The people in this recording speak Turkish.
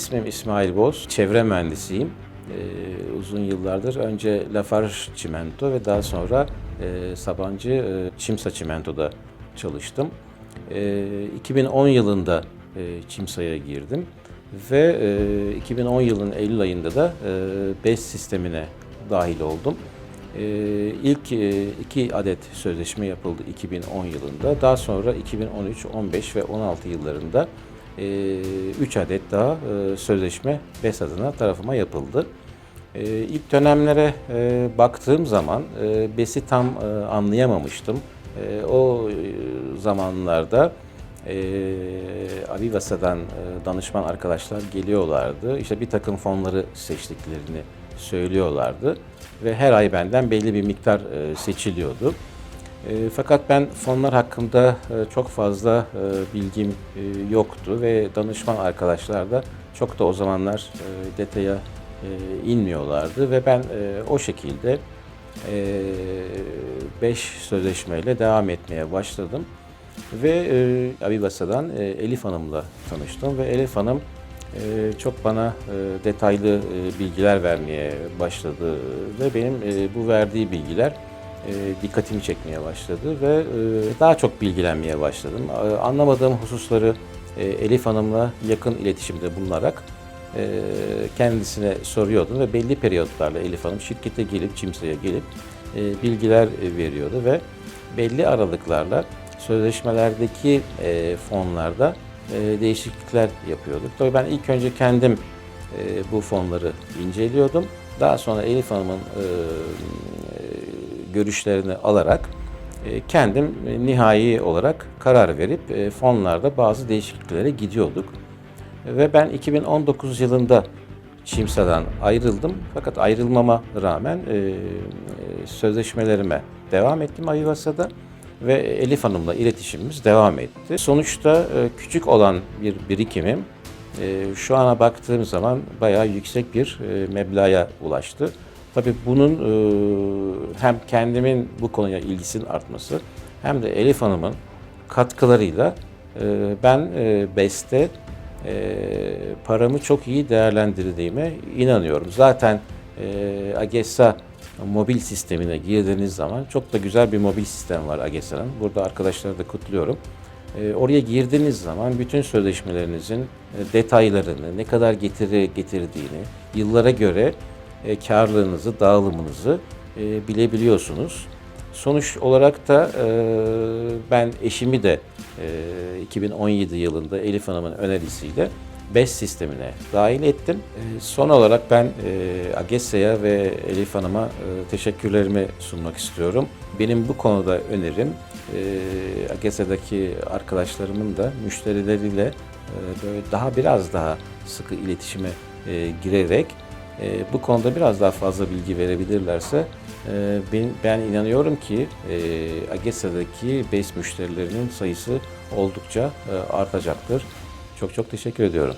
İsmim İsmail Boz, çevre mühendisiyim. Ee, uzun yıllardır önce Lafarge Çimento ve daha sonra e, Sabancı e, Çimsa Çimento'da çalıştım. E, 2010 yılında e, Çimsa'ya girdim ve e, 2010 yılının Eylül ayında da e, BES sistemine dahil oldum. E, ilk e, iki adet sözleşme yapıldı 2010 yılında. Daha sonra 2013, 15 ve 16 yıllarında 3 adet daha e, sözleşme BES adına tarafıma yapıldı. E, İlk dönemlere e, baktığım zaman e, BES'i tam anlayamamıştım. O zamanlarda Avivasa'dan danışman arkadaşlar geliyorlardı. İşte bir takım fonları seçtiklerini söylüyorlardı ve her ay benden belli bir miktar seçiliyordu. E, fakat ben fonlar hakkında e, çok fazla e, bilgim e, yoktu ve danışman arkadaşlar da çok da o zamanlar e, detaya e, inmiyorlardı ve ben e, o şekilde 5 sözleşmeyle devam etmeye başladım. Ve e, Avivasa'dan e, Elif Hanım'la tanıştım ve Elif Hanım e, çok bana e, detaylı e, bilgiler vermeye başladı ve benim e, bu verdiği bilgiler e, dikkatimi çekmeye başladı ve e, daha çok bilgilenmeye başladım. E, Anlamadığım hususları e, Elif Hanım'la yakın iletişimde bulunarak e, kendisine soruyordum ve belli periyotlarla Elif Hanım şirkete gelip, Çimsa'ya gelip e, bilgiler e, veriyordu ve belli aralıklarla sözleşmelerdeki e, fonlarda e, değişiklikler yapıyorduk. Tabii ben ilk önce kendim e, bu fonları inceliyordum. Daha sonra Elif Hanım'ın e, görüşlerini alarak e, kendim e, nihai olarak karar verip e, fonlarda bazı değişikliklere gidiyorduk. Ve ben 2019 yılında Çimsa'dan ayrıldım. Fakat ayrılmama rağmen sözleşmelerime devam ettim Ayvasa'da ve Elif Hanım'la iletişimimiz devam etti. Sonuçta küçük olan bir birikimim şu ana baktığım zaman bayağı yüksek bir e, meblağa ulaştı. Tabii bunun hem kendimin bu konuya ilgisinin artması hem de Elif Hanım'ın katkılarıyla e, ben e, BES'te e, paramı çok iyi değerlendirdiğime inanıyorum. Zaten e, AGESA mobil sistemine girdiğiniz zaman çok da güzel bir mobil sistem var AGESA'nın. Burada arkadaşları da kutluyorum. E, oraya girdiğiniz zaman bütün sözleşmelerinizin e, detaylarını, ne kadar getiri getirdiğini, yıllara göre e, karlılığınızı, dağılımınızı e, bilebiliyorsunuz. Sonuç olarak da e, ben eşimi de e, 2017 yılında Elif Hanım'ın önerisiyle BES sistemine dahil ettim. E, son olarak ben e, AGESA'ya ve Elif Hanım'a e, teşekkürlerimi sunmak istiyorum. Benim bu konuda önerim e, AGESA'daki arkadaşlarımın da müşterileriyle e, böyle daha biraz daha sıkı iletişime e, girerek e, bu konuda biraz daha fazla bilgi verebilirlerse e, ben, ben inanıyorum ki e, AGESA'daki BES müşterilerinin sayısı oldukça e, artacaktır. Çok çok teşekkür ediyorum.